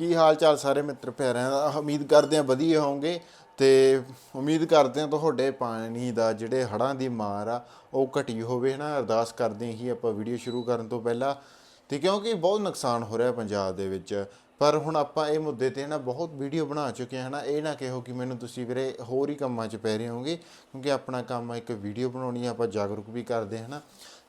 ਕੀ ਹਾਲ ਚਾਲ ਸਾਰੇ ਮਿੱਤਰ ਪਿਆਰਿਆਂ ਦਾ? ਉਮੀਦ ਕਰਦੇ ਹਾਂ ਵਧੀਆ ਹੋਵੋਗੇ ਤੇ ਉਮੀਦ ਕਰਦੇ ਹਾਂ ਤੁਹਾਡੇ ਪਾਣੀ ਦਾ ਜਿਹੜੇ ਹੜਾਂ ਦੀ ਮਾਰ ਆ, ਉਹ ਘਟੀ ਹੋਵੇ ਨਾ ਅਰਦਾਸ ਕਰਦੇ ਹੀ ਆਪਾਂ ਵੀਡੀਓ ਸ਼ੁਰੂ ਕਰਨ ਤੋਂ ਪਹਿਲਾਂ ਤੇ ਕਿਉਂਕਿ ਬਹੁਤ ਨੁਕਸਾਨ ਹੋ ਰਿਹਾ ਪੰਜਾਬ ਦੇ ਵਿੱਚ। ਪਰ ਹੁਣ ਆਪਾਂ ਇਹ ਮੁੱਦੇ ਤੇ ਨਾ ਬਹੁਤ ਵੀਡੀਓ ਬਣਾ ਚੁੱਕੇ ਹਾਂ ਨਾ ਇਹ ਨਾ ਕਹੋ ਕਿ ਮੈਨੂੰ ਤੁਸੀਂ ਵੀਰੇ ਹੋਰ ਹੀ ਕੰਮਾਂ 'ਚ ਪੈ ਰਹੇ ਹੋਗੇ ਕਿਉਂਕਿ ਆਪਣਾ ਕੰਮ ਆ ਇੱਕ ਵੀਡੀਓ ਬਣਾਉਣੀ ਆ, ਆਪਾਂ ਜਾਗਰੂਕ ਵੀ ਕਰਦੇ ਹਾਂ ਨਾ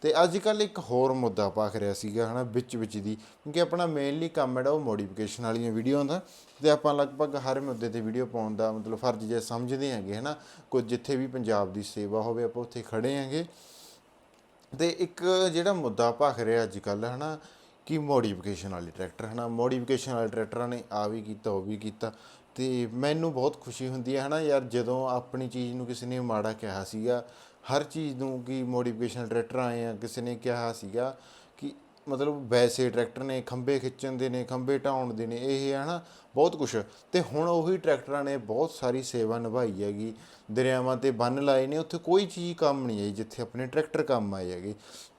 ਤੇ ਅੱਜ ਕੱਲ ਇੱਕ ਹੋਰ ਮੁੱਦਾ ਪਾਖ ਰਿਹਾ ਸੀਗਾ, ਹਨਾ, ਵਿੱਚ ਵਿੱਚ ਦੀ, ਕਿਉਂਕਿ ਆਪਣਾ ਮੇਨਲੀ ਕੰਮ ਜਿਹੜਾ ਉਹ ਮੋਡੀਫਿਕੇਸ਼ਨ ਵਾਲੀਆਂ ਵੀਡੀਓ ਦਾ, ਤੇ ਆਪਾਂ ਲਗਭਗ ਹਰ ਮੁੱਦੇ ਤੇ ਵੀਡੀਓ ਪਾਉਣ ਦਾ ਮਤਲਬ ਫਰਜ਼ ਜੇ ਸਮਝਦੇ ਹੈਗੇ, ਹਨਾ। ਕੁਝ ਜਿੱਥੇ ਵੀ ਪੰਜਾਬ ਦੀ ਸੇਵਾ ਹੋਵੇ, ਆਪਾਂ ਉੱਥੇ ਖੜੇ ਹੈਗੇ। ਤੇ ਇੱਕ ਜਿਹੜਾ ਮੁੱਦਾ ਭਖ ਰਿਹਾ ਅੱਜ ਕੱਲ ਹਨਾ, ਕਿ ਮੋਡੀਫਿਕੇਸ਼ਨ ਵਾਲੇ ਟਰੈਕਟਰ ਹਨਾ ਮੋਡੀਫਿਕੇਸ਼ਨ ਵਾਲੇ ਟਰੈਕਟਰਾਂ ਨੇ ਆ ਵੀ ਕੀਤਾ, ਉਹ ਵੀ ਕੀਤਾ, ਤੇ ਮੈਨੂੰ ਬਹੁਤ ਖੁਸ਼ੀ ਹੁੰਦੀ ਹੈ, ਹਨਾ, ਯਾਰ ਜਦੋਂ ਆਪਣੀ ਚੀਜ਼ ਨੂੰ ਕਿਸੇ ਨੇ ਮਾੜਾ ਕਿਹਾ ਸੀਗਾ ਹਰ ਚੀਜ਼ ਨੂੰ ਕਿ ਮੋਡੀਫਿਕੇਸ਼ਨ ਟਰੈਕਟਰ ਆਏ ਆ, ਕਿਸੇ ਨੇ ਕਿਹਾ ਸੀਗਾ ਕਿ ਮਤਲਬ ਵੈਸੇ ਟਰੈਕਟਰ ਨੇ, ਖੰਭੇ ਖਿੱਚਣ ਦੇ ਨੇ, ਖੰਭੇ ਢਾਉਣ ਦੇ ਨੇ, ਇਹ ਹੈ ਨਾ, ਬਹੁਤ ਕੁਝ ਤੇ ਹੁਣ ਉਹੀ ਟਰੈਕਟਰਾਂ ਨੇ ਬਹੁਤ ਸਾਰੀ ਸੇਵਾ ਨਿਭਾਈ ਹੈਗੀ। ਦਰਿਆਵਾਂ ਤੇ ਬੰਨ ਲਾਏ ਨੇ, ਉੱਥੇ ਕੋਈ ਚੀਜ਼ ਕੰਮ ਨਹੀਂ ਆਈ, ਜਿੱਥੇ ਆਪਣੇ ਟਰੈਕਟਰ ਕੰਮ ਆਏ ਹੈਗੇ।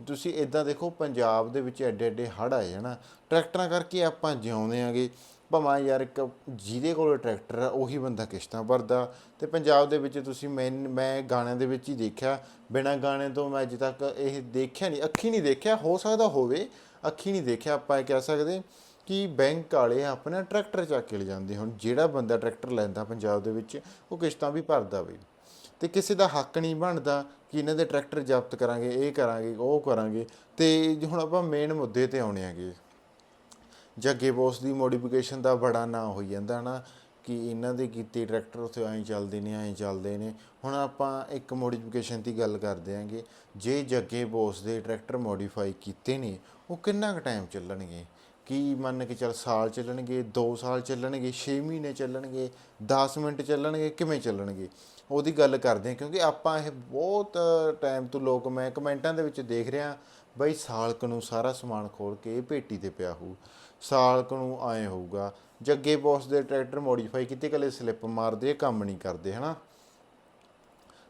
ਤੁਸੀਂ ਇਦਾਂ ਦੇਖੋ, ਪੰਜਾਬ ਦੇ ਵਿੱਚ ਐਡੇ ਐਡੇ ਹੜ੍ਹ ਆਏ ਹਨਾ ਟਰੈਕਟਰਾਂ ਕਰਕੇ ਆਪਾਂ ਜਿਉਂਦੇ ਆਂਗੇ। ਭਾਵੇਂ ਯਾਰ ਇੱਕ ਜਿਹਦੇ ਕੋਲ ਟਰੈਕਟਰ ਆ, ਉਹੀ ਬੰਦਾ ਕਿਸ਼ਤਾਂ ਭਰਦਾ। ਤੇ ਪੰਜਾਬ ਦੇ ਵਿੱਚ ਤੁਸੀਂ ਮੈਂ ਮੈਂ ਗਾਣਿਆਂ ਦੇ ਵਿੱਚ ਹੀ ਦੇਖਿਆ। ਬਿਨਾਂ ਗਾਣੇ ਤੋਂ ਮੈਂ ਅਜੇ ਤੱਕ ਇਹ ਦੇਖਿਆ ਨਹੀਂ, ਅੱਖੀ ਨਹੀਂ ਦੇਖਿਆ। ਹੋ ਸਕਦਾ ਹੋਵੇ, ਅੱਖੀ ਨਹੀਂ ਦੇਖਿਆ। ਆਪਾਂ ਇਹ ਕਹਿ ਸਕਦੇ ਕਿ ਬੈਂਕ ਵਾਲੇ ਆਪਣਾ ਟਰੈਕਟਰ ਚੱਕ ਕੇ ਲੈ ਜਾਂਦੇ ਹੁਣ। ਜਿਹੜਾ ਬੰਦਾ ਟਰੈਕਟਰ ਲੈਂਦਾ ਪੰਜਾਬ ਦੇ ਵਿੱਚ, ਉਹ ਕਿਸ਼ਤਾਂ ਵੀ ਭਰਦਾ ਵੀ ਤੇ ਕਿਸੇ ਦਾ ਹੱਕ ਨਹੀਂ ਬਣਦਾ ਕਿ ਇਹਨਾਂ ਦੇ ਟਰੈਕਟਰ ਜ਼ਬਤ ਕਰਾਂਗੇ, ਇਹ ਕਰਾਂਗੇ, ਉਹ ਕਰਾਂਗੇ। ਤੇ ਹੁਣ ਆਪਾਂ ਮੇਨ ਮੁੱਦੇ ਤੇ ਆਉਣੇ ਆਗੇ ਜੱਗੇ ਬੋਸ ਦੀ ਮੋਡੀਫਿਕੇਸ਼ਨ ਦਾ ਬੜਾ ਨਾਂ ਹੋਈ ਜਾਂਦਾ ਨਾ ਕਿ ਇਹਨਾਂ ਦੇ ਕੀਤੇ ਟਰੈਕਟਰ ਉੱਥੇ ਐਂ ਚੱਲਦੇ ਨੇ, ਐਂ ਚੱਲਦੇ ਨੇ। ਹੁਣ ਆਪਾਂ ਇੱਕ ਮੋਡੀਫਿਕੇਸ਼ਨ ਦੀ ਗੱਲ ਕਰਦੇ ਆਂਗੇ, ਜੇ ਜੱਗੇ ਬੋਸ ਦੇ ਟਰੈਕਟਰ ਮੋਡੀਫਾਈ ਕੀਤੇ ਨੇ, ਉਹ ਕਿੰਨਾ ਕੁ ਟਾਈਮ ਚੱਲਣਗੇ? ਕੀ ਮੰਨ ਕੇ ਚੱਲ ਸਾਲ ਚੱਲਣਗੇ 2 ਸਾਲ ਚੱਲਣਗੇ 6 ਮਹੀਨੇ ਚੱਲਣਗੇ 10 ਮਿੰਟ ਚੱਲਣਗੇ, ਕਿਵੇਂ ਚੱਲਣਗੇ? ਉਹਦੀ ਗੱਲ ਕਰਦੇ ਹਾਂ, ਕਿਉਂਕਿ ਆਪਾਂ ਇਹ ਬਹੁਤ ਟਾਈਮ ਤੋਂ ਲੋਕ, ਮੈਂ ਕਮੈਂਟਾਂ ਦੇ ਵਿੱਚ ਦੇਖ ਰਿਹਾ, ਬਈ ਸਾਲਕ ਨੂੰ ਸਾਰਾ ਸਮਾਨ ਖੋਲ ਕੇ ਇਹ ਪੇਟੀ ਤੇ ਪਿਆ ਹੋਊ। ਸਾਲ ਸਾਲਕ ਨੂੰ ਆਏ ਹੋਊਗਾ। ਜੱਗੇ ਬੌਸ ਦੇ ਟਰੈਕਟਰ ਮੋਡੀਫਾਈ ਕੀਤੇ, ਕਲੇ ਸਲਿੱਪ ਮਾਰਦੇ, ਇਹ ਕੰਮ ਨਹੀਂ ਕਰਦੇ, ਹਨਾ?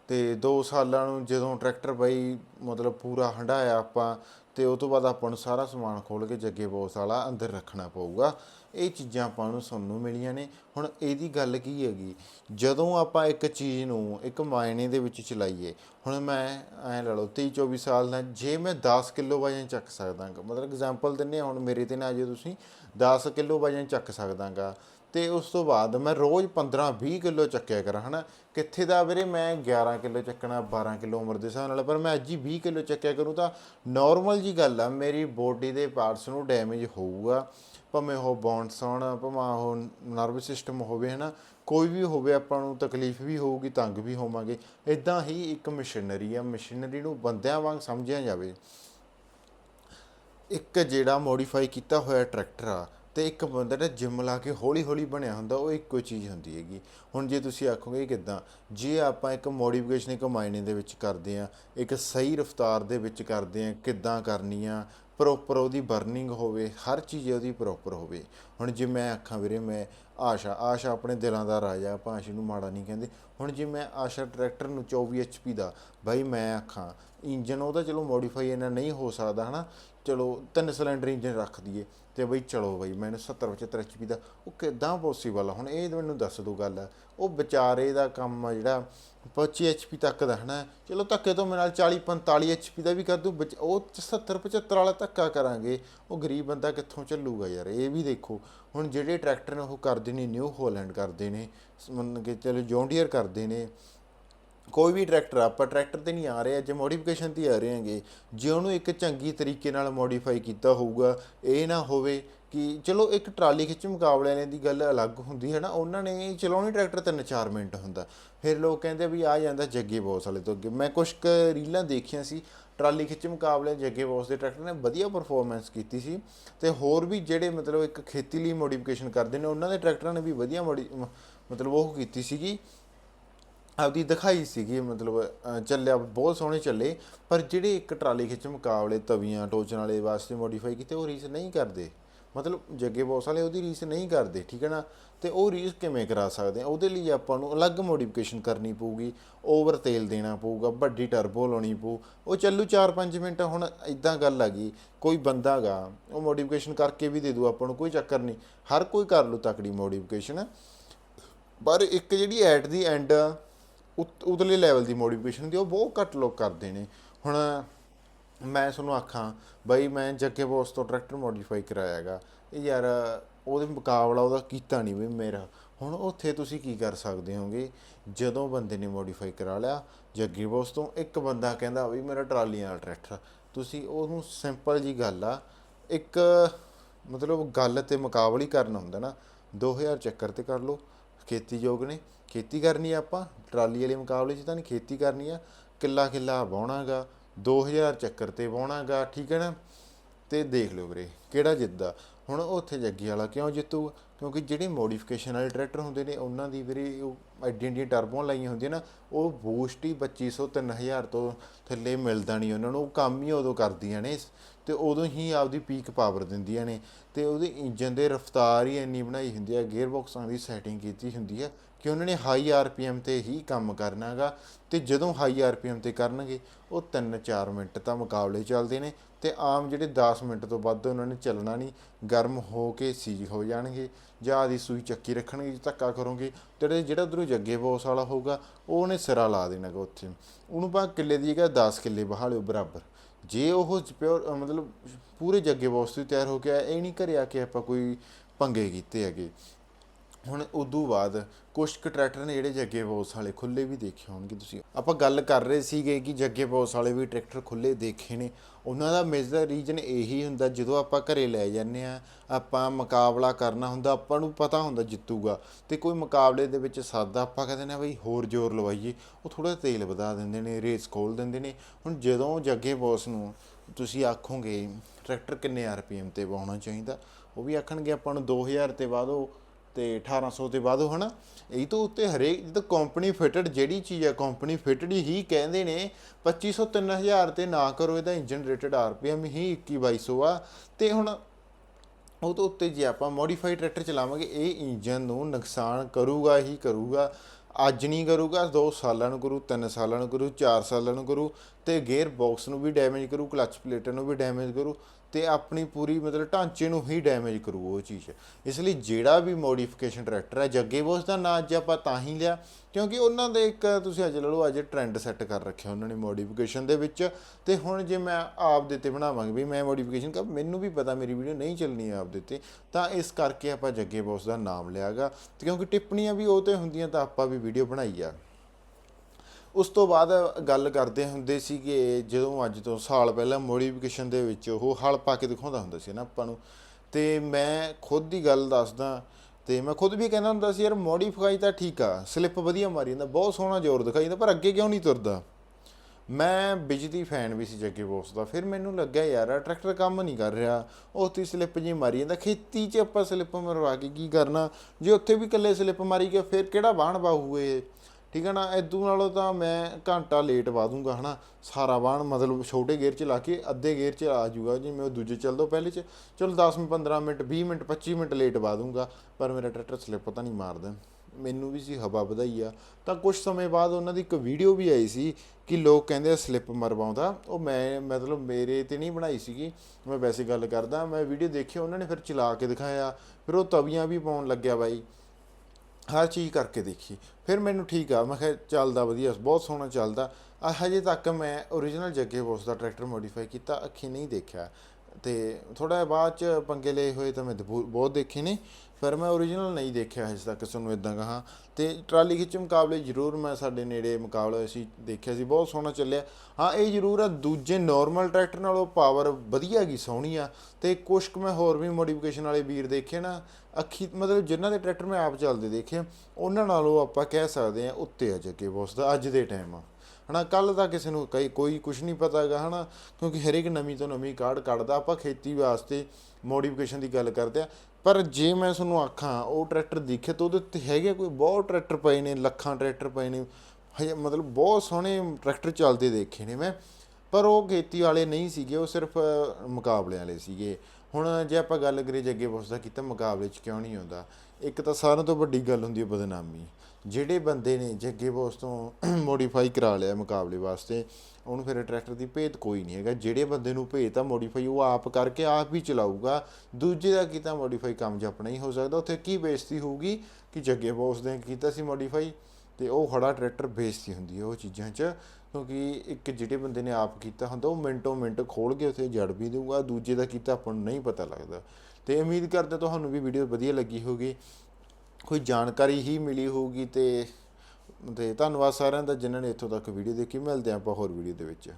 ਤੇ 2 ਸਾਲਾਂ ਨੂੰ ਜਦੋਂ ਟਰੈਕਟਰ ਬਈ ਮਤਲਬ ਪੂਰਾ ਹੰਡਾਇਆ ਆਪਾਂ, ਤੇ ਉਹ ਤੋਂ ਬਾਅਦ ਆਪਾਂ ਨੂੰ ਸਾਰਾ ਸਮਾਨ ਖੋਲ ਕੇ ਜੱਗੇ ਬੌਸ ਵਾਲਾ ਅੰਦਰ ਰੱਖਣਾ ਪਊਗਾ। ਇਹ ਚੀਜ਼ਾਂ ਆਪਾਂ ਨੂੰ ਸੁਣਨ ਨੂੰ ਮਿਲੀਆਂ ਨੇ। ਹੁਣ ਇਹਦੀ ਗੱਲ ਕੀ ਹੈਗੀ? ਜਦੋਂ ਆਪਾਂ ਇੱਕ ਚੀਜ਼ ਨੂੰ ਇੱਕ ਮਾਇਨੇ ਦੇ ਵਿੱਚ ਚਲਾਈਏ ਹੁਣ ਮੈਂ ਐ ਲਾ ਲਓ 23 24 ਸਾਲ ਦਾ ਜੇ ਮੈਂ 10 ਕਿਲੋ ਵਜਨ ਚੱਕ ਸਕਦਾਗਾ ਮਤਲਬ ਐਗਜ਼ਾਮਪਲ ਦਿੰਨੇ ਹਾਂ, ਹੁਣ ਮੇਰੇ ਤੇ ਨਾ ਜੇ ਤੁਸੀਂ 10 ਕਿਲੋ ਵਜਨ ਚੱਕ ਸਕਦਾਗਾ। ਤੇ ਉਸ ਤੋਂ ਬਾਅਦ ਮੈਂ ਰੋਜ਼ 15 20 ਕਿਲੋ ਚੱਕਿਆ ਕਰਾਂ, ਹਨਾ? ਕਿੱਥੇ ਦਾ ਵੀਰੇ? ਮੈਂ 11 ਕਿਲੋ ਚੱਕਣਾ 12 ਕਿਲੋ ਉਮਰ ਦੇ ਹਿਸਾਬ ਨਾਲ, ਪਰ ਮੈਂ ਅੱਜ ਹੀ 20 ਕਿਲੋ ਚੱਕਿਆ ਕਰੂੰ ਤਾਂ ਨਾਰਮਲ ਜੀ ਗੱਲ ਆ, ਮੇਰੀ ਬੋਡੀ ਦੇ ਪਾਰਟਸ ਨੂੰ ਡੈਮੇਜ ਹੋਊਗਾ, ਭਾਵੇਂ ਉਹ ਬੌਂਡਸ ਹੋਣ, ਭਾਵੇਂ ਉਹ ਨਰਵਸ ਸਿਸਟਮ ਹੋਵੇ, ਹਨਾ? ਕੋਈ ਵੀ ਹੋਵੇ, ਆਪਾਂ ਨੂੰ ਤਕਲੀਫ ਵੀ ਹੋਊਗੀ, ਤੰਗ ਵੀ ਹੋਵਾਂਗੇ ਇਦਾਂ ਹੀ ਇੱਕ ਮਸ਼ੀਨਰੀ ਆ ਮਸ਼ੀਨਰੀ ਨੂੰ ਬੰਦਿਆਂ ਵਾਂਗ ਸਮਝਿਆ ਜਾਵੇ। ਇੱਕ ਜਿਹੜਾ ਮੋਡੀਫਾਈ ਕੀਤਾ ਹੋਇਆ ਟਰੈਕਟਰ ਆ ਤੇ ਇੱਕ ਬੰਦਾ ਜਿਹੜਾ ਜਿਮ ਲਾ ਕੇ ਹੌਲੀ ਹੌਲੀ ਬਣਿਆ ਹੁੰਦਾ, ਉਹ ਇੱਕੋ ਚੀਜ਼ ਹੁੰਦੀ ਹੈਗੀ। ਹੁਣ ਜੇ ਤੁਸੀਂ ਆਖੋਗੇ ਕਿਦਾਂ? ਜੇ ਆਪਾਂ ਇੱਕ ਮੋਡੀਫਿਕੇਸ਼ਨ ਇੱਕ ਮਾਇਨੇ ਦੇ ਵਿੱਚ ਕਰਦੇ ਆ ਇੱਕ ਸਹੀ ਰਫ਼ਤਾਰ ਦੇ ਵਿੱਚ ਕਰਦੇ ਆ ਕਿੱਦਾਂ ਕਰਨੀ ਆ ਪ੍ਰੋਪਰ ਉਹਦੀ ਬਰਨਿੰਗ ਹੋਵੇ, ਹਰ ਚੀਜ਼ ਉਹਦੀ ਪ੍ਰੋਪਰ ਹੋਵੇ। ਹੁਣ ਜੇ ਮੈਂ ਆਖਾਂ ਵੀਰੇ, ਮੈਂ ਆਸ਼ਾ ਆਸ਼ਾ ਆਪਣੇ ਦਿਲਾਂ ਦਾ ਰਾਜਾ ਭਾਸ਼ੀ ਨੂੰ ਮਾੜਾ ਨਹੀਂ ਕਹਿੰਦੇ। ਹੁਣ ਜੇ ਮੈਂ ਆਸ਼ਾ ਟਰੈਕਟਰ ਨੂੰ 24 ਐਚਪੀ ਦਾ, ਬਾਈ ਮੈਂ ਆਖਾਂ ਇੰਜਨ ਉਹਦਾ ਚਲੋ ਮੋਡੀਫਾਈ ਇਹਨਾਂ ਨਹੀਂ ਹੋ ਸਕਦਾ, ਹਨਾ? ਚਲੋ ਤਿੰਨ ਸਿਲੰਡਰ ਇੰਜਨ ਰੱਖ ਦਈਏ, ਤੇ ਬਈ ਚਲੋ ਬਈ, ਮੈਨੂੰ 70 75 ਐਚਪੀ ਦਾ, ਉਹ ਕਿਦਾਂ ਪੋਸੀਬਲ ਆ? ਹੁਣ ਇਹ ਮੈਨੂੰ ਦੱਸ ਦੋ ਗੱਲ, ਉਹ ਵਿਚਾਰੇ ਦਾ ਕੰਮ ਆ ਜਿਹੜਾ 25 ਐਚਪੀ ਤੱਕ ਦਾ, ਹਨਾ? ਚਲੋ ਧੱਕੇ ਤੋਂ ਮੇਰੇ ਨਾਲ 40 45 ਐਚਪੀ ਦਾ ਵੀ ਕਰ ਦੂ ਉਹ 70 75 ਵਾਲਾ ਧੱਕਾ ਕਰਾਂਗੇ। ਉਹ ਗਰੀਬ ਬੰਦਾ ਕਿੱਥੋਂ ਚੱਲੂਗਾ ਯਾਰ? ਇਹ ਵੀ ਦੇਖੋ, ਹੁਣ ਜਿਹੜੇ ਟਰੈਕਟਰ ਨੇ ਉਹ ਕਰਦੇ ਨੇ, ਨਿਊ ਹੋਲੈਂਡ ਕਰਦੇ ਨੇ ਮੰਨ ਕੇ ਚਲੋ ਜੌਂਡੀਅਰ ਕਰਦੇ ਨੇ ਕੋਈ ਵੀ ਟਰੈਕਟਰ ਆਪਾਂ ਟਰੈਕਟਰ ਤੇ ਨਹੀਂ ਆ ਰਹੇ, ਅੱਜ ਮੋਡੀਫਿਕੇਸ਼ਨ ਤੇ ਆ ਰਹੇ ਹਾਂਗੇ। ਜੇ ਉਹਨੂੰ ਇੱਕ ਚੰਗੀ ਤਰੀਕੇ ਨਾਲ ਮੋਡੀਫਾਈ ਕੀਤਾ ਹੋਊਗਾ, ਇਹ ਨਾ ਹੋਵੇ ਕਿ ਚਲੋ ਇੱਕ ਟਰਾਲੀ ਖਿੱਚ ਮੁਕਾਬਲਿਆਂ ਦੀ ਗੱਲ ਅਲੱਗ ਹੁੰਦੀ ਹੈ ਨਾ, ਉਹਨਾਂ ਨੇ ਚਲਾਉਣੀ ਟਰੈਕਟਰ ਤਿੰਨ ਚਾਰ ਮਿੰਟ ਹੁੰਦਾ। ਫਿਰ ਲੋਕ ਕਹਿੰਦੇ ਵੀ ਆ ਜਾਂਦਾ ਜੱਗੇ ਬੋਸ ਵਾਲੇ ਤੋਂ ਅੱਗੇ। ਮੈਂ ਕੁਝ ਕੁ ਰੀਲਾਂ ਦੇਖੀਆਂ ਸੀ, ਟਰਾਲੀ ਖਿੱਚ ਮੁਕਾਬਲੇ ਜੱਗੇ ਬੋਸ ਦੇ ਟਰੈਕਟਰ ਨੇ ਵਧੀਆ ਪਰਫਾਰਮੈਂਸ ਕੀਤੀ ਸੀ। ਤੇ ਹੋਰ ਵੀ ਜਿਹੜੇ ਮਤਲਬ ਇੱਕ ਖੇਤੀ ਲਈ ਮੋਡੀਫਿਕੇਸ਼ਨ ਕਰਦੇ ਨੇ, ਉਹਨਾਂ ਦੇ ਟਰੈਕਟਰਾਂ ਨੇ ਵੀ ਵਧੀਆ ਮੋਡੀ, ਮ- ਮਤਲਬ ਉਹ ਕੀਤੀ ਸੀਗੀ। ਆਪਦੀ ਦਿਖਾਈ ਸੀਗੀ, ਮਤਲਬ ਚੱਲਿਆ, ਬਹੁਤ ਸੋਹਣੇ ਚੱਲੇ, ਪਰ ਜਿਹੜੇ ਇੱਕ ਟਰਾਲੀ ਖਿੱਚ ਮੁਕਾਬਲੇ ਤਵੀਆਂ, ਟੋਚਣ ਵਾਲੇ ਵਾਸਤੇ ਮੋਡੀਫਾਈ ਕੀਤੇ, ਉਹ ਰੀਸ ਨਹੀਂ ਕਰਦੇ। ਮਤਲਬ, ਜੱਗੇ ਬੌਸ ਵਾਲੇ ਉਹਦੀ ਰੀਸ ਨਹੀਂ ਕਰਦੇ, ਠੀਕ ਹੈ ਨਾ? ਤੇ ਉਹ ਰੀਸ ਕਿਵੇਂ ਕਰਾ ਸਕਦੇ ਆ? ਉਹਦੇ ਲਈ ਆਪਾਂ ਨੂੰ ਅਲੱਗ ਮੋਡੀਫਿਕੇਸ਼ਨ ਕਰਨੀ ਪਊਗੀ ਓਵਰ ਤੇਲ ਦੇਣਾ ਪਊਗਾ, ਵੱਡੀ ਟਰਬੋ ਲਾਉਣੀ ਪਊ, ਉਹ ਚੱਲੂ 4-5 ਮਿੰਟ, ਹੁਣ ਇਦਾਂ ਗੱਲ ਆ ਗਈ, ਕੋਈ ਬੰਦਾ ਗਾ, ਉਹ ਮੋਡੀਫਿਕੇਸ਼ਨ ਕਰਕੇ ਵੀ ਦੇ ਦੂ, ਆਪਾਂ ਨੂੰ ਕੋਈ ਚੱਕਰ ਨਹੀਂ, ਹਰ ਕੋਈ ਕਰ ਲੂ ਤਕੜੀ ਮੋਡੀਫਿਕੇਸ਼ਨ ਪਰ ਇੱਕ ਜਿਹੜੀ ਐਟ ਦੀ ਐਂਡ ਉਤਲੇ ਲੈਵਲ ਦੀ ਮੋਡੀਫਿਕੇਸ਼ਨ ਦੀ ਉਹ ਬਹੁਤ ਘੱਟ ਲੋਕ ਕਰਦੇ ਨੇ। ਹੁਣ ਮੈਂ ਤੁਹਾਨੂੰ ਆਖਾਂ, ਬਈ ਮੈਂ ਜੱਗੇ ਬੋਸ ਤੋਂ ਟਰੈਕਟਰ ਮੋਡੀਫਾਈ ਕਰਾਇਆਗਾ ਇਹ ਯਾਰ ਉਹਦੇ ਮੁਕਾਬਲਾ ਉਹਦਾ ਕੀਤਾ ਨਹੀਂ ਵੀ ਮੇਰਾ। ਹੁਣ ਉੱਥੇ ਤੁਸੀਂ ਕੀ ਕਰ ਸਕਦੇ ਹੋਗੇ? ਜਦੋਂ ਬੰਦੇ ਨੇ ਮੋਡੀਫਾਈ ਕਰਾ ਲਿਆ, ਜੱਗੇ ਬੋਸ ਤੋਂ ਇੱਕ ਬੰਦਾ ਕਹਿੰਦਾ ਵੀ ਮੇਰਾ ਟਰਾਲੀਆਂ ਵਾਲਾ ਟਰੈਕਟਰ ਤੁਸੀਂ ਉਹਨੂੰ ਸਿੰਪਲ ਜੀ ਗੱਲ ਆ, ਇੱਕ ਮਤਲਬ ਗੱਲ ਤੇ ਮੁਕਾਬਲੀ ਕਰਨਾ ਹੁੰਦਾ ਨਾ 2000 ਚੱਕਰ ਤੇ ਕਰ ਲਓ ਖੇਤੀਯੋਗ ਨੇ। ਖੇਤੀ ਕਰਨੀ ਆ ਆਪਾਂ, ਟਰਾਲੀ ਵਾਲੇ ਮੁਕਾਬਲੇ 'ਚ ਤਾਂ ਨਹੀਂ ਖੇਤੀ ਕਰਨੀ ਆ। ਕਿੱਲਾ ਕਿੱਲਾ ਵਾਹੁਣਾਗਾ 2000 ਚੱਕਰ ਤੇ ਵਾਹੁਣਾਗਾ, ਠੀਕ ਹੈ ਨਾ? ਤੇ ਦੇਖ ਲਿਓ ਵੀਰੇ, ਕਿਹੜਾ ਜਿੱਤਦਾ? ਹੁਣ ਉੱਥੇ ਜੱਗੀ ਵਾਲਾ ਕਿਉਂ ਜਿੱਤੂਗਾ? ਕਿਉਂਕਿ ਜਿਹੜੇ ਮੋਡੀਫਿਕੇਸ਼ਨ ਵਾਲੇ ਟਰੈਕਟਰ ਹੁੰਦੇ ਨੇ, ਉਹਨਾਂ ਦੀ ਵੀਰੇ ਉਹ ਐਡੀ ਐਡੀਆਂ ਟਰਬੋਆਂ ਲਾਈਆਂ ਹੁੰਦੀਆਂ ਨਾ, ਉਹ ਬੂਸਟ ਹੀ 2500 3000 ਤੋਂ ਥੱਲੇ ਮਿਲਦਾ ਨਹੀਂ ਉਹਨਾਂ ਨੂੰ, ਉਹ ਕੰਮ ਹੀ ਉਦੋਂ ਕਰਦੀਆਂ ਨੇ ਤੇ ਉਦੋਂ ਹੀ ਆਪਦੀ ਪੀਕ ਪਾਵਰ ਦਿੰਦੀਆਂ ਨੇ। ਤੇ ਉਹਦੇ ਇੰਜਨ ਦੇ ਰਫ਼ਤਾਰ ਹੀ ਇੰਨੀ ਬਣਾਈ ਹੁੰਦੀ ਹੈ ਗੇਅਰ ਬਾਕਸਾਂ ਦੀ ਸੈਟਿੰਗ ਕੀਤੀ ਹੁੰਦੀ ਹੈ ਕਿ ਉਹਨਾਂ ਨੇ ਹਾਈ ਆਰਪੀਐਮ ਤੇ ਹੀ ਕੰਮ ਕਰਨਾਗਾ ਤੇ ਜਦੋਂ ਹਾਈ ਆਰਪੀਐਮ ਤੇ ਕਰਨਗੇ, ਉਹ 3-4 ਮਿੰਟ ਤਾਂ ਮੁਕਾਬਲੇ ਚੱਲਦੇ ਨੇ ਤੇ ਆਮ ਜਿਹੜੇ 10 ਮਿੰਟ ਤੋਂ ਵੱਧ ਉਹਨਾਂ ਨੇ ਚੱਲਣਾ ਨਹੀਂ, ਗਰਮ ਹੋ ਕੇ ਸੀਜ ਹੋ ਜਾਣਗੇ ਜਾਂ ਆਦੀ ਸੂਈ ਚੱਕੀ ਰੱਖਣਗੇ, ਜੇ ਧੱਕਾ ਕਰੋਗੇ, ਤੇ ਜਿਹੜਾ ਉਧਰੋਂ ਜੱਗੇ ਬੋਸ ਵਾਲਾ ਹੋਊਗਾ, ਉਹ ਉਹਨੇ ਸਿਰਾ ਲਾ ਦੇਣਾਗਾ ਉੱਥੇ। ਉਹਨੂੰ ਬਾ ਕਿੱਲੇ ਦੀ ਜਗ੍ਹਾ 10 ਕਿੱਲੇ ਬਹਾ ਲਿਓ ਬਰਾਬਰ। ਜੇ ਉਹ ਪਿਓਰ ਮਤਲਬ ਪੂਰੇ ਜੱਗੇ ਬੋਸ ਤੋਂ ਹੀ ਤਿਆਰ ਹੋ ਕੇ ਆਇਆ, ਇਹ ਨਹੀਂ ਘਰੇ ਆ ਕੇ ਆਪਾਂ ਕੋਈ ਪੰਗੇ ਕੀਤੇ ਹੈਗੇ। ਹੁਣ ਉਦੋਂ ਬਾਅਦ ਕੁਛ ਕੁ ਟਰੈਕਟਰ ਨੇ ਜਿਹੜੇ ਜੱਗੇ ਬੋਸ ਵਾਲੇ ਖੁੱਲੇ ਵੀ ਦੇਖੇ ਹੋਣਗੇ ਤੁਸੀਂ। ਆਪਾਂ ਗੱਲ ਕਰ ਰਹੇ ਸੀਗੇ ਕਿ ਜੱਗੇ ਬੋਸ ਵਾਲੇ ਵੀ ਟਰੈਕਟਰ ਖੁੱਲੇ ਦੇਖੇ ਨੇ। ਉਹਨਾਂ ਦਾ ਮੇਜਰ ਰੀਜਨ ਇਹੀ ਹੁੰਦਾ, ਜਦੋਂ ਆਪਾਂ ਘਰੇ ਲੈ ਜਾਂਦੇ ਆ ਆਪਾਂ ਮੁਕਾਬਲਾ ਕਰਨਾ ਹੁੰਦਾ, ਆਪਾਂ ਨੂੰ ਪਤਾ ਹੁੰਦਾ ਜਿੱਤੂਗਾ। ਤੇ ਕੋਈ ਮੁਕਾਬਲੇ ਦੇ ਵਿੱਚ ਸਾਦਾ ਆਪਾਂ ਕਹਿੰਦੇ ਨੇ ਬਈ ਹੋਰ ਜ਼ੋਰ ਲਵਾਈਏ, ਉਹ ਥੋੜਾ ਤੇਲ ਵਧਾ ਦਿੰਦੇ ਨੇ ਰੇਸ ਖੋਲ ਦਿੰਦੇ ਨੇ। ਹੁਣ ਜਦੋਂ ਜੱਗੇ ਬੋਸ ਨੂੰ ਤੁਸੀਂ ਆਖੋਗੇ, ਟਰੈਕਟਰ ਕਿੰਨੇ ਆਰਪੀਐਮ ਤੇ ਵਾਉਣਾ ਚਾਹੀਦਾ? ਉਹ ਵੀ ਆਖਣਗੇ ਆਪਾਂ ਨੂੰ 2000 ਤੇ ਉਹ ਤੇ 1800 ਤੇ ਵਾਧੋ ਹਨਾ ਇਹ ਤੋਂ ਉੱਤੇ ਹਰੇਕ ਜਦੋਂ ਕੰਪਨੀ ਫਿਟਡ ਜਿਹੜੀ ਚੀਜ਼ ਹੈ ਕੰਪਨੀ ਫਿਟਡ ਹੀ ਕਹਿੰਦੇ ਨੇ 2500 3000 ਤੇ ਨਾ ਕਰੋ ਇਹਦਾ ਇੰਜਨ ਰੇਟਡ ਆਰਪੀਐਮ ਹੀ 2100 ਆ। ਤੇ ਹੁਣ ਉਹ ਤੋਂ ਉੱਤੇ ਜੇ ਆਪਾਂ ਮੋਡੀਫਾਈਡ ਟਰੈਕਟਰ ਚਲਾਵਾਂਗੇ, ਇਹ ਇੰਜਨ ਨੂੰ ਨੁਕਸਾਨ ਕਰੂਗਾ ਹੀ ਕਰੂਗਾ। ਅੱਜ ਨਹੀਂ ਕਰੂਗਾ 2 ਸਾਲਾਂ ਨੂੰ ਕਰੂ 3 ਸਾਲਾਂ ਨੂੰ ਕਰੂ 4 ਸਾਲਾਂ ਨੂੰ ਕਰੂ, ਤੇ ਗੇਅਰ ਬਾਕਸ ਨੂੰ ਵੀ ਡੈਮੇਜ ਕਰੂ ਕਲਚ ਪਲੇਟਾਂ ਨੂੰ ਵੀ ਡੈਮੇਜ ਕਰੂ। ਤੇ ਆਪਣੀ ਪੂਰੀ ਮਤਲਬ ਢਾਂਚੇ ਨੂੰ ਹੀ ਡੈਮੇਜ ਕਰੂ ਉਹ ਚੀਜ਼। ਇਸ ਲਈ ਜਿਹੜਾ ਵੀ ਮੋਡੀਫਿਕੇਸ਼ਨ ਟਰੈਕਟਰ ਹੈ, ਜੱਗੇ ਬੋਸ ਦਾ ਨਾਂ ਅੱਜ ਆਪਾਂ ਤਾਂ ਹੀ ਲਿਆ, ਕਿਉਂਕਿ ਉਹਨਾਂ ਦੇ ਇੱਕ ਤੁਸੀਂ ਅੱਜ ਲਓ, ਅੱਜ ਟ੍ਰੈਂਡ ਸੈੱਟ ਕਰ ਰੱਖਿਆ ਉਹਨਾਂ ਨੇ ਮੋਡੀਫਿਕੇਸ਼ਨ ਦੇ ਵਿੱਚ। ਤੇ ਹੁਣ ਜੇ ਮੈਂ ਆਪ ਦੇ ਤੇ ਬਣਾਵਾਂਗੇ ਵੀ ਮੈਂ ਮੋਡੀਫਿਕੇਸ਼ਨ ਕਰ, ਮੈਨੂੰ ਵੀ ਪਤਾ ਮੇਰੀ ਵੀਡੀਓ ਨਹੀਂ ਚੱਲਣੀ ਆਪ ਦੇ ਤੇ ਤਾਂ ਇਸ ਕਰਕੇ ਆਪਾਂ ਜੱਗੇ ਬੋਸ ਦਾ ਨਾਮ ਲਿਆਗਾ। ਤੇ ਕਿਉਂਕਿ ਟਿੱਪਣੀਆਂ ਵੀ ਉਹ ਤੇ ਹੁੰਦੀਆਂ, ਤਾਂ ਆਪਾਂ ਵੀ ਵੀਡੀਓ ਬਣਾਈ ਆ। ਉਸ ਤੋਂ ਬਾਅਦ ਗੱਲ ਕਰਦੇ ਹੁੰਦੇ ਸੀਗੇ, ਜਦੋਂ ਅੱਜ ਤੋਂ ਸਾਲ ਪਹਿਲਾਂ ਮੋਡੀਫਿਕੇਸ਼ਨ ਦੇ ਵਿੱਚ ਉਹ ਹਲ ਪਾ ਕੇ ਦਿਖਾਉਂਦਾ ਹੁੰਦਾ ਸੀ ਨਾ ਆਪਾਂ ਨੂੰ। ਤੇ ਮੈਂ ਖੁਦ ਦੀ ਗੱਲ ਦੱਸਦਾ, ਤੇ ਮੈਂ ਖੁਦ ਵੀ ਕਹਿੰਦਾ ਹੁੰਦਾ ਸੀ, ਯਾਰ ਮੋਡੀਫਾਈ ਤਾਂ ਠੀਕ ਆ, ਸਲਿੱਪ ਵਧੀਆ ਮਾਰੀ ਜਾਂਦਾ, ਬਹੁਤ ਸੋਹਣਾ ਜ਼ੋਰ ਦਿਖਾਈ ਜਾਂਦਾ, ਪਰ ਅੱਗੇ ਕਿਉਂ ਨਹੀਂ ਤੁਰਦਾ? ਮੈਂ ਬਿਜਲੀ ਫੈਨ ਵੀ ਸੀ ਜੱਗੇ ਬੋਸ ਦਾ, ਫਿਰ ਮੈਨੂੰ ਲੱਗਿਆ, ਯਾਰ ਟਰੈਕਟਰ ਕੰਮ ਨਹੀਂ ਕਰ ਰਿਹਾ ਉੱਥੇ ਸਲਿੱਪ ਜੀ ਮਾਰੀ ਜਾਂਦਾ, ਖੇਤੀ 'ਚ ਆਪਾਂ ਸਲਿੱਪ ਮਰਵਾ ਕੇ ਕੀ ਕਰਨਾ? ਜੇ ਉੱਥੇ ਵੀ ਇਕੱਲੇ ਸਲਿੱਪ ਮਾਰੀ ਗਿਆ, ਫਿਰ ਕਿਹੜਾ ਬਾਣ ਬਾਹੂ ਠੀਕ ਹੈ ਨਾ ਇਦੋਂ ਨਾਲੋਂ ਤਾਂ ਮੈਂ ਘੰਟਾ ਲੇਟ ਵਾ ਦੂੰਗਾ, ਹਨਾ। ਸਾਰਾ ਵਾਹਨ ਮਤਲਬ ਛੋਟੇ ਗੇਅਰ 'ਚ ਲਾ ਕੇ ਅੱਧੇ ਗੇਅਰ 'ਚ ਆ ਜਾਊਗਾ ਜਿਵੇਂ ਉਹ ਦੂਜੇ ਚੱਲ ਦੋ ਪਹਿਲੇ 'ਚ। ਚਲੋ 10 15 ਮਿੰਟ 20 ਮਿੰਟ 25 ਮਿੰਟ ਲੇਟ ਵਾ ਦੂੰਗਾ, ਪਰ ਮੇਰਾ ਟਰੈਕਟਰ ਸਲਿੱਪ ਤਾਂ ਨਹੀਂ ਮਾਰਦਾ। ਮੈਨੂੰ ਵੀ ਸੀ ਹਵਾ ਵਧਾਈ ਆ। ਤਾਂ ਕੁਝ ਸਮੇਂ ਬਾਅਦ ਉਹਨਾਂ ਦੀ ਇੱਕ ਵੀਡੀਓ ਵੀ ਆਈ ਸੀ ਕਿ ਲੋਕ ਕਹਿੰਦੇ ਆ ਸਲਿੱਪ ਮਰਵਾਉਂਦਾ। ਉਹ ਮੈਂ ਮਤਲਬ ਮੇਰੇ ਤੇ ਨਹੀਂ ਬਣਾਈ ਸੀਗੀ, ਮੈਂ ਵੈਸੇ ਗੱਲ ਕਰਦਾ, ਮੈਂ ਵੀਡੀਓ ਦੇਖੀ ਉਹਨਾਂ ਨੇ ਫਿਰ ਚਲਾ ਕੇ ਦਿਖਾਇਆ। ਫਿਰ ਉਹ ਤਵੀਆਂ ਵੀ ਪਾਉਣ ਲੱਗਿਆ ਬਾਈ। ਹਰ ਚੀਜ਼ ਕਰਕੇ ਦੇਖੀ। ਫਿਰ ਮੈਨੂੰ ਠੀਕ ਆ, ਮੈਂ ਕਿਹਾ ਚੱਲਦਾ ਵਧੀਆ, ਬਹੁਤ ਸੋਹਣਾ ਚੱਲਦਾ। ਹਜੇ ਤੱਕ ਮੈਂ origignal ਜੱਗੇ ਬੋਸ ਦਾ ਟਰੈਕਟਰ ਮੋਡੀਫਾਈ ਕੀਤਾ, ਅੱਖੀ ਨਹੀਂ ਦੇਖਿਆ। ਤੇ ਥੋੜਾ ਬਾਅਦ ਚ ਪੰਗੇ ਲਏ ਹੋਏ ਤਾਂ ਮੈਂ ਦਬੂ- ਬਹੁਤ ਦੇਖੇ ਨੇ, ਪਰ ਮੈਂ origignal ਨਹੀਂ ਦੇਖਿਆ ਹਜੇ ਤੱਕ ਤੁਹਾਨੂੰ ਇਦਾਂ ਕਹਾਂ। ਤੇ ਟਰਾਲੀ ਖਿੱਚ ਮੁਕਾਬਲੇ ਜ਼ਰੂਰ ਮੈਂ ਸਾਡੇ ਨੇੜੇ ਮੁਕਾਬਲਾ ਹੋਇਆ ਸੀ ਦੇਖਿਆ ਸੀ, ਬਹੁਤ ਸੋਹਣਾ ਚੱਲਿਆ। ਹਾਂ, ਇਹ ਜ਼ਰੂਰ ਆ, ਦੂਜੇ ਨਾਰਮਲ ਟਰੈਕਟਰ ਨਾਲੋਂ ਪਾਵਰ ਵਧੀਆ ਗਈ ਸੋਹਣੀ ਆ। ਤੇ ਕੁਛ ਕੁ ਮੈਂ ਹੋਰ ਵੀ ਮੋਡੀਫਿਕੇਸ਼ਨ ਵਾਲੇ ਵੀਰ ਦੇਖੇ ਨਾ, ਅੱਖੀ, ਮਤਲਬ ਜਿਨ੍ਹਾਂ ਦੇ ਟਰੈਕਟਰ ਮੈਂ ਆਪ ਚੱਲਦੇ ਦੇਖੇ, ਉਹਨਾਂ ਨਾਲੋਂ ਆਪਾਂ ਕਹਿ ਸਕਦੇ ਆ ਉੱਤੇ ਆ ਜੱਗੇ ਬੋਸ ਦਾ, ਅੱਜ ਦੇ ਟਾਈਮ ਆ। ਹਨਾ ਕੱਲ ਤਾਂ ਕਿਸੇ ਨੂੰ ਕਈ ਕੋਈ ਕੁਝ ਨਹੀਂ ਪਤਾ ਹੈਗਾ ਹਨਾ ਕਿਉਂਕਿ ਹਰੇਕ ਨਵੀਂ ਤੋਂ ਨਵੀਂ ਕਾਰਡ ਕੱਢਦਾ ਆਪਾਂ ਖੇਤੀ ਵਾਸਤੇ ਮੋਡੀਫਿਕੇਸ਼ਨ ਦੀ ਗੱਲ ਕਰਦੇ ਆ। ਪਰ ਜੇ ਮੈਂ ਤੁਹਾਨੂੰ ਆਖਾਂ ਉਹ ਟਰੈਕਟਰ ਦੇਖੇ ਤਾਂ ਉਹਦੇ ਉੱਤੇ ਹੈਗੇ ਕੋਈ ਬਹੁਤ ਟਰੈਕਟਰ ਪਏ ਨੇ ਲੱਖਾਂ ਟਰੈਕਟਰ ਪਏ ਨੇ ਹਜੇ ਮਤਲਬ ਬਹੁਤ ਸੋਹਣੇ ਟਰੈਕਟਰ ਚੱਲਦੇ ਦੇਖੇ ਨੇ ਮੈਂ। ਪਰ ਉਹ ਖੇਤੀ ਵਾਲੇ ਨਹੀਂ ਸੀਗੇ ਉਹ ਸਿਰਫ ਅ, ਮੁਕਾਬਲੇ ਵਾਲੇ ਸੀਗੇ। ਹੁਣ ਜੇ ਆਪਾਂ ਗੱਲ ਕਰੀਏ ਜੱਗੇ ਬੋਸ ਦਾ ਕੀਤਾ ਮੁਕਾਬਲੇ 'ਚ ਕਿਉਂ ਨਹੀਂ ਆਉਂਦਾ, ਇੱਕ ਤਾਂ ਸਾਰਿਆਂ ਤੋਂ ਵੱਡੀ ਗੱਲ ਹੁੰਦੀ ਹੈ ਬਦਨਾਮੀ। ਜਿਹੜੇ ਬੰਦੇ ਨੇ ਜੱਗੇ ਬੋਸ ਤੋਂ ਮੋਡੀਫਾਈ ਕਰਾ ਲਿਆ ਮੁਕਾਬਲੇ ਵਾਸਤੇ, ਉਹਨੂੰ ਫਿਰ ਟਰੈਕਟਰ ਦੀ ਭੇਤ ਕੋਈ ਨਹੀਂ ਹੈਗਾ। ਜਿਹੜੇ ਬੰਦੇ ਨੂੰ ਭੇਤ ਆ ਮੋਡੀਫਾਈ ਉਹ ਆਪ ਕਰਕੇ ਆਪ ਹੀ ਚਲਾਊਗਾ। ਦੂਜੇ ਦਾ ਕੀਤਾ ਮੋਡੀਫਾਈ ਕੰਮ 'ਚ ਆਪਣਾ ਹੀ ਹੋ ਸਕਦਾ। ਉੱਥੇ ਕੀ ਬੇਇੱਜ਼ਤੀ ਹੋਊਗੀ ਕਿ ਜੱਗੇ ਬੋਸ ਨੇ ਕੀਤਾ ਸੀ ਮੋਡੀਫਾਈ ਤੇ ਉਹ ਖੜਾ ਟਰੈਕਟਰ ਬੇਇੱਜ਼ਤੀ ਹੁੰਦੀ ਹੈ ਉਹ ਚੀਜ਼ਾਂ 'ਚ, ਕਿਉਂਕਿ ਇੱਕ ਜਿਹੜੇ ਬੰਦੇ ਨੇ ਆਪ ਕੀਤਾ ਹੁੰਦਾ, ਉਹ ਮਿੰਟੋ ਮਿੰਟ ਖੋਲ ਕੇ ਉੱਥੇ ਜੜ ਵੀ ਦੇਊਗਾ, ਦੂਜੇ ਦਾ ਕੀਤਾ ਆਪਾਂ ਨੂੰ ਨਹੀਂ ਪਤਾ ਲੱਗਦਾ। ਤੇ ਉਮੀਦ ਕਰਦਾ ਤੁਹਾਨੂੰ ਵੀ ਵੀਡੀਓ ਵਧੀਆ ਲੱਗੀ ਹੋਗੀ ਕੋਈ ਜਾਣਕਾਰੀ ਹੀ ਮਿਲੀ ਹੋਊਗੀ ਤੇ ਤੇ ਧੰਨਵਾਦ ਸਾਰਿਆਂ ਦਾ ਜਿਨ੍ਹਾਂ ਨੇ ਇੱਥੋਂ ਤੱਕ ਵੀਡੀਓ ਦੇਖੀ, ਮਿਲਦੇ ਹਾਂ ਆਪਾਂ ਹੋਰ ਵੀਡੀਓ ਦੇ ਵਿੱਚ।